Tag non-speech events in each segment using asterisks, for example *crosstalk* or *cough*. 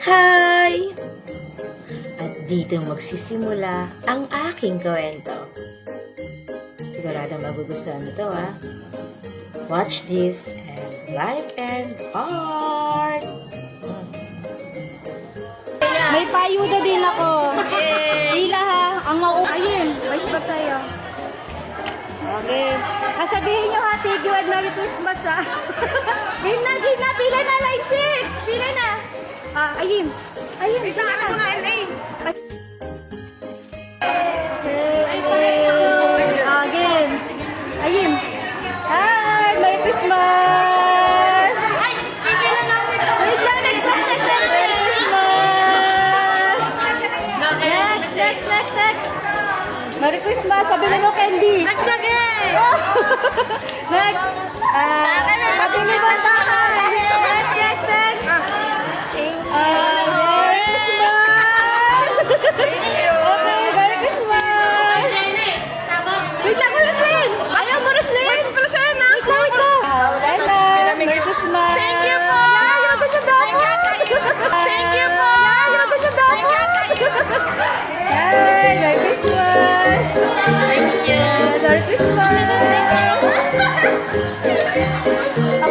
Hi! At dito magsisimula ang aking kwento. Siguradong magugustuhan mo to, ha? Watch this and like and heart! May payuda din ako. Hila ha. Ang mau... Ayun. Vice ba tayo? Okay. Kasabihin nyo ha, you and Merry Christmas ha. *laughs* game na, game na. Pila na, ayun. Ayun. Ito na mo na, LA. Game. Ayun. Hi, Merry Christmas. Ay, na. Wait lang, next, next, next, next. Merry Christmas. Next, next, next, next. Merry Christmas. Pabili mo candy. Next, again. *laughs* next. Ah,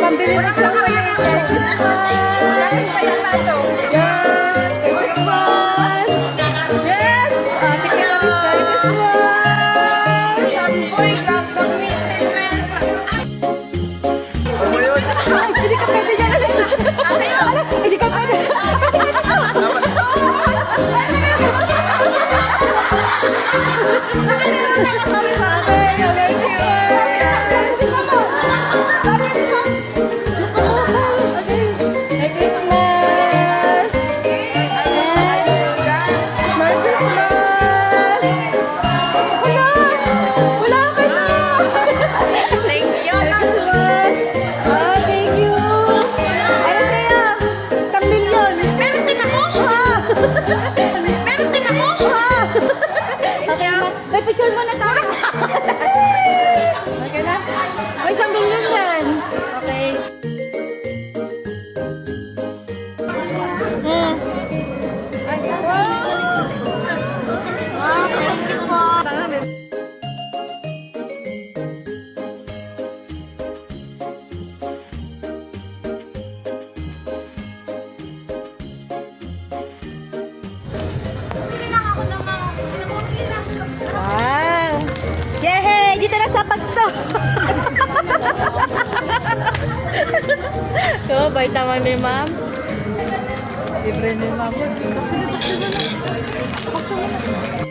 pambili mo Okay *laughs* na? May isang milyon yan! Okay. Hmm. Wow, thank you po. Dito na sa pagto! so, bait naman ni ma'am. Libre ni ma'am. Bakso na, bakso na lang. Bakso na lang.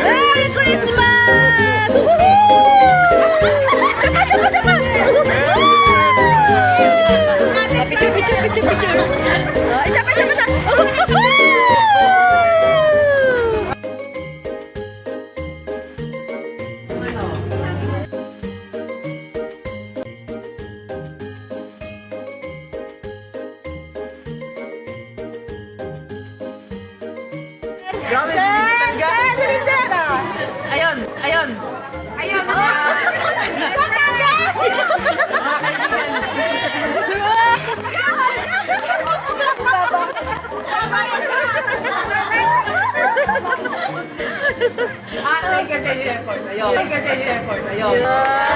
Merry Christmas! Woohoo! Picture, picture, picture, picture. Sir, sir, sir, sir. Ayun, ayun. Ayun. Ah, thank you sa inyo effort. Ayun. Thank you effort. Ayun. Naangat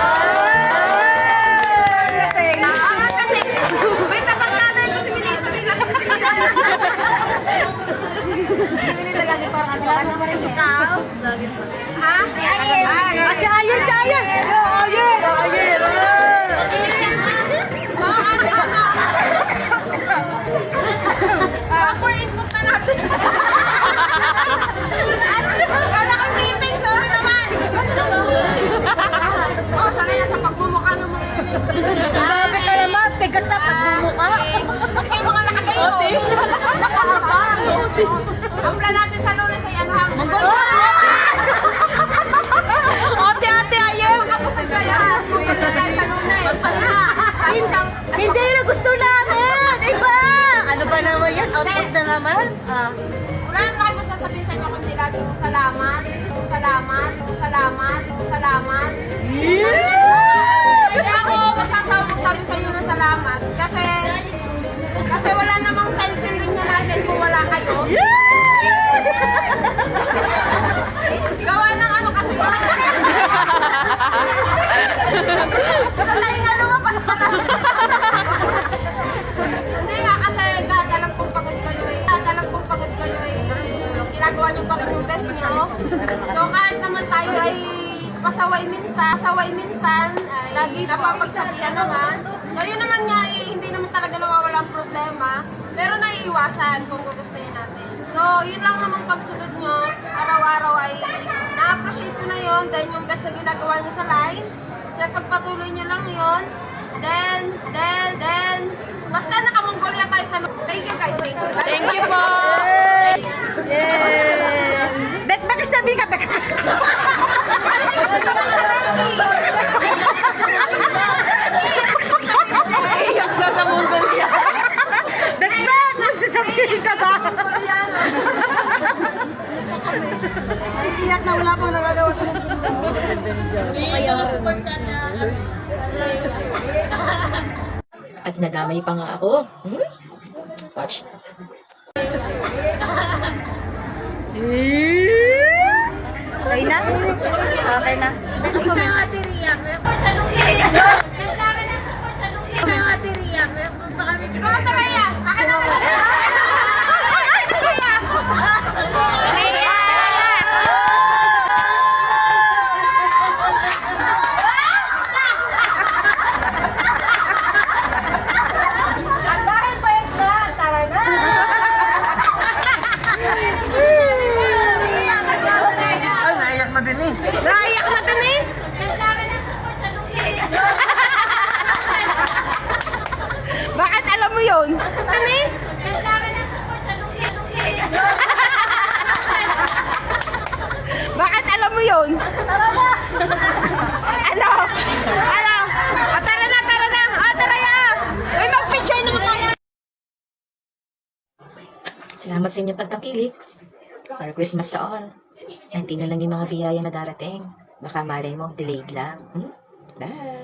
Grabe ka naman, tigas na pagmumukha. Okay, mga nakagayo. Nakaabang. Ang plan natin na wala na kayo masasabihin sa inyo kundi lagi mong salamat, salamat, salamat, salamat. Hindi ako masasama sabi sa inyo ng salamat kasi kasi wala namang censoring na natin kung wala kayo. Yeah! So kahit naman tayo ay pasaway minsan, pasaway minsan, ay lagi napapagsabihan naman. So yun naman nga eh, hindi naman talaga nawawala ang problema. Pero naiiwasan kung gugustuhin natin. So yun lang naman pagsunod nyo, araw-araw ay na-appreciate ko na yun. Then yung best na ginagawa nyo sa line. So pagpatuloy nyo lang yun. Then, then, then, basta nakamonggolia tayo sa Thank you guys, thank you. Thank you po. Yeah. Bet, bakit sabi ka? Bet, Iyak na sa Mongolia. bet, bet, nagsasabihin ka ba? Iyak na wala pong nagagawa sa At nadamay pa nga ako. Hmm? Watch. Na? Okay na. Ate Ria, may Kailangan *laughs* ng support sa lunghi. Ikaw, Ate Ria, may punta kami. Ikaw, Ate Ria, akin na talaga. Ate Ria. Ang dahil bayad na, tara na. Ay, naiyak na din eh. Naiyak na din eh. Bakit alam mo yun? Tani? Bakit alam mo yun? Tara na. Ano? Ano? O, tara na, tara na. O, tara ya. Uy, mag-picture naman tayo. Salamat sa inyong pagtangkilik. Merry Christmas to all. Hindi na lang yung mga biyaya na darating. Baka malay mo, delayed lang. Hmm? Bye!